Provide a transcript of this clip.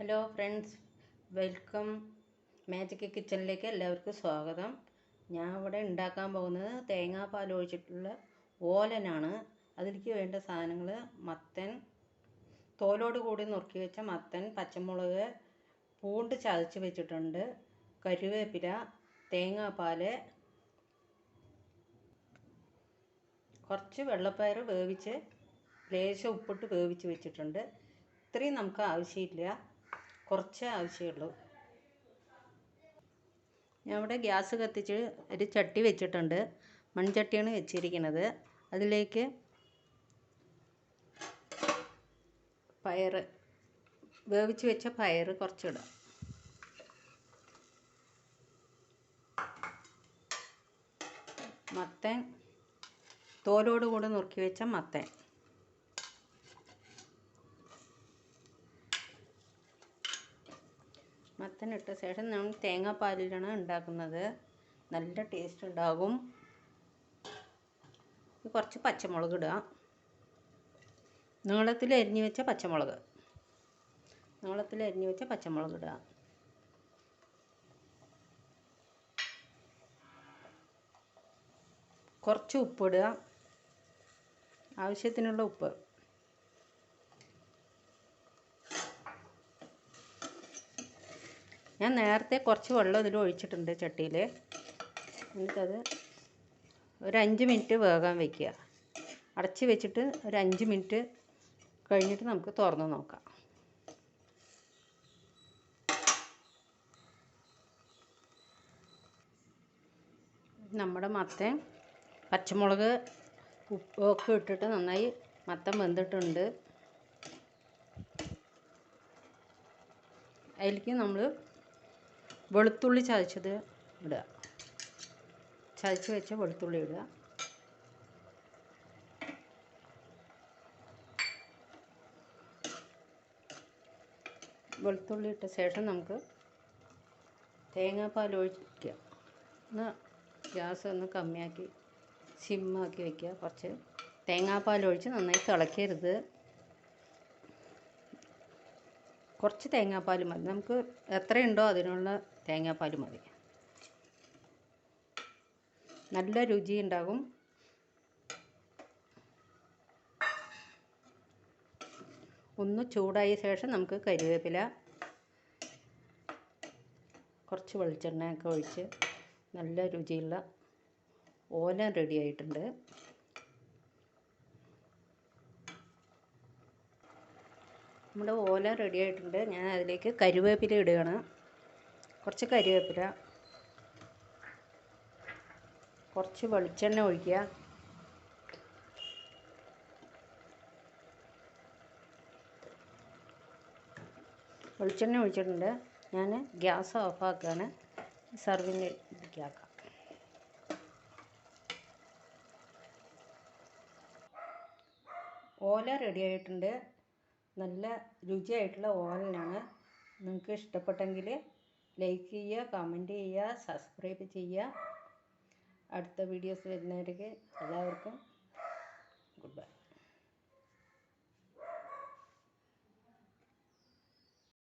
Hello friends welcome magic കിച്ചണിലേക്ക് എല്ലാവർക്കും സ്വാഗതം. ഞാൻ ഇവിടെ ഉണ്ടാക്കാൻ പോകുന്നത് തേങ്ങാപ്പാൽ ഒഴിച്ചിട്ടുള്ള ഓലനാണ്. അതിലേക്ക് വേണ്ട സാധനങ്ങൾ മത്തൻ തോലോട് കൂടി നുറുക്കി വെച്ച മത്തൻ പച്ചമുളക് പൂണ്ട് ചതച്ച് വെച്ചിട്ടുണ്ട് കരുവേപ്പില തേങ്ങാപ്പാൽ കുറച്ച് വെള്ളപ്പയർ വേവിച്ച് ലേശം ഉപ്പിട്ട് വേവിച്ച് വെച്ചിട്ടുണ്ട്. ഇത്രയും നമുക്ക് ആവശ്യമില്ല. കുറച്ചേ ആവശ്യമുള്ളൂ. ഞാൻ ഇവിടെ ഗ്യാസ് കത്തിച്ച് ഒരു ചട്ടി വെച്ചിട്ടുണ്ട്. മൺചട്ടിയാണ് വെച്ചിരിക്കുന്നത്. അതിലേക്ക് പയർ വേവിച്ച് വെച്ച പയർ കുറച്ചിടാം. മത്തൻ തോലോട് കൂടെ നുറുക്കി വെച്ച മത്തൻ. മത്തൻ ഇട്ട ശേഷം നമ്മൾ തേങ്ങാപ്പാലിലാണ് ഉണ്ടാക്കുന്നത്. നല്ല ടേസ്റ്റ് ഉണ്ടാകും. കുറച്ച് പച്ചമുളക് ഇടുക. നീളത്തിൽ അരിഞ്ഞു വെച്ച പച്ചമുളക്. നീളത്തിൽ അരിഞ്ഞു വെച്ച പച്ചമുളക് ഇടുക. കുറച്ച് ഉപ്പിടുക ആവശ്യത്തിനുള്ള ഉപ്പ്. ഞാൻ നേരത്തെ കുറച്ച് വെള്ളം ഇതിൽ ഒഴിച്ചിട്ടുണ്ട് ചട്ടിയിൽ എന്നിട്ടത് ഒരു അഞ്ച് മിനിറ്റ് വേഗം വയ്ക്കുക അടച്ച് വെച്ചിട്ട് ഒരു അഞ്ച് മിനിറ്റ് കഴിഞ്ഞിട്ട് നമുക്ക് തുറന്ന് നോക്കാം. നമ്മുടെ മത്തൻ പച്ചമുളക് ഉപ്പൊക്കെ ഇട്ടിട്ട് നന്നായി മത്തൻ വെന്തിട്ടുണ്ട്. അതിലേക്ക് നമ്മൾ വെളുത്തുള്ളി ചതച്ചത് ഇടുക. ചതച്ച് വെച്ച വെളുത്തുള്ളി ഇടുക. വെളുത്തുള്ളി ഇട്ട ശേഷം നമുക്ക് തേങ്ങാപ്പാൽ ഒഴിക്കുക. ഒന്ന് ഗ്യാസ് ഒന്ന് കമ്മിയാക്കി സിമ്മാക്കി വയ്ക്കുക കുറച്ച് തേങ്ങാപ്പാൽ ഒഴിച്ച് നന്നായി തിളക്കരുത് കുറച്ച് തേങ്ങാപ്പാൽ മതി. നമുക്ക് എത്രയുണ്ടോ അതിനുള്ള തേങ്ങാപ്പാൽ മതി. നല്ല രുചി ഉണ്ടാകും ഒന്ന് ചൂടായ ശേഷം നമുക്ക് കരിവേപ്പില കുറച്ച് വെളിച്ചെണ്ണയൊക്കെ ഒഴിച്ച് നല്ല രുചിയുള്ള ഓല റെഡി ആയിട്ടുണ്ട്. നമ്മുടെ ഓല റെഡി ആയിട്ടുണ്ട്. ഞാൻ അതിലേക്ക് കരിവേപ്പില ഇടുകയാണ്. കുറച്ച് കരിവേപ്പില. കുറച്ച് വെളിച്ചെണ്ണ ഒഴിക്കുക. വെളിച്ചെണ്ണ ഒഴിച്ചിട്ടുണ്ട്. ഞാൻ ഗ്യാസ് ഓഫാക്കുകയാണ് സർവിങ് ആക്കാം ഓല റെഡി ആയിട്ടുണ്ട്. നല്ല രുചിയായിട്ടുള്ള ഓലനാണ്. നിങ്ങൾക്ക് ഇഷ്ടപ്പെട്ടെങ്കിൽ ലൈക്ക് ചെയ്യുക കമന്റ് ചെയ്യുക സബ്സ്ക്രൈബ് ചെയ്യുക. അടുത്ത വീഡിയോസ് വരുന്നവർക്ക് എല്ലാവർക്കും